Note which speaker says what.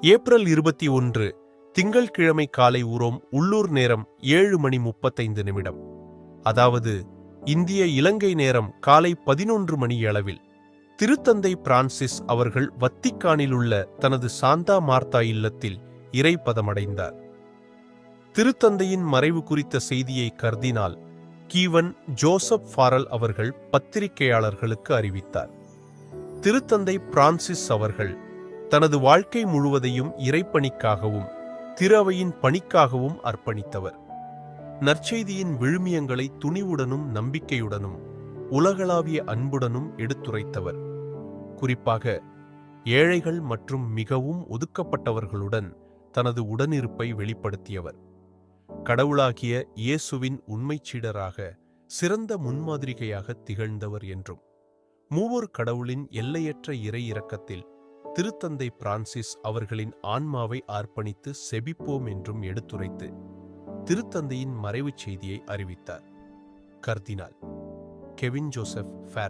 Speaker 1: April இருபத்தி ஒன்று திங்கள்கிழமை காலை உரோம் உள்ளூர் நேரம் ஏழு மணி முப்பத்தைந்து நிமிடம். அதாவது இந்திய இலங்கை நேரம் காலை பதினொன்று மணி அளவில். திருத்தந்தை பிரான்சிஸ் அவர்கள் வத்திக்கானில் உள்ள தனது சாந்தா மார்த்தா இல்லத்தில் இறைப்பதமடைந்தார் திருத்தந்தையின் மறைவு குறித்த செய்தியை கருதினால் கீவன் ஜோசப் ஃபாரல் அவர்கள் பத்திரிகையாளர்களுக்கு அறிவித்தார். திருத்தந்தை பிரான்சிஸ் அவர்கள் தனது வாழ்க்கை முழுவதையும் இறைப்பணிக்காகவும் திரவையின் பணிக்காகவும் அர்ப்பணித்தவர். நற்செய்தியின் விழுமியங்களை துணிவுடனும் நம்பிக்கையுடனும் உலகளாவிய அன்புடனும் எடுத்துரைத்தவர். குறிப்பாக ஏழைகள் மற்றும் மிகவும் ஒதுக்கப்பட்டவர்களுடன் தனது உடனிருப்பை வெளிப்படுத்தியவர். கடவுளாகிய இயேசுவின் உண்மைச் சீடராக சிறந்த முன்மாதிரிகையாக திகழ்ந்தவர் என்றும் மூவர் கடவுளின் எல்லையற்ற இறை இரக்கத்தில் திருத்தந்தை பிரான்சிஸ் அவர்களின் ஆன்மாவை அர்ப்பணித்து செபிப்போம் என்றும் எடுத்துரைத்து திருத்தந்தையின் மறைவுச் செய்தியை அறிவித்தார். கர்தினால். Kevin Joseph fair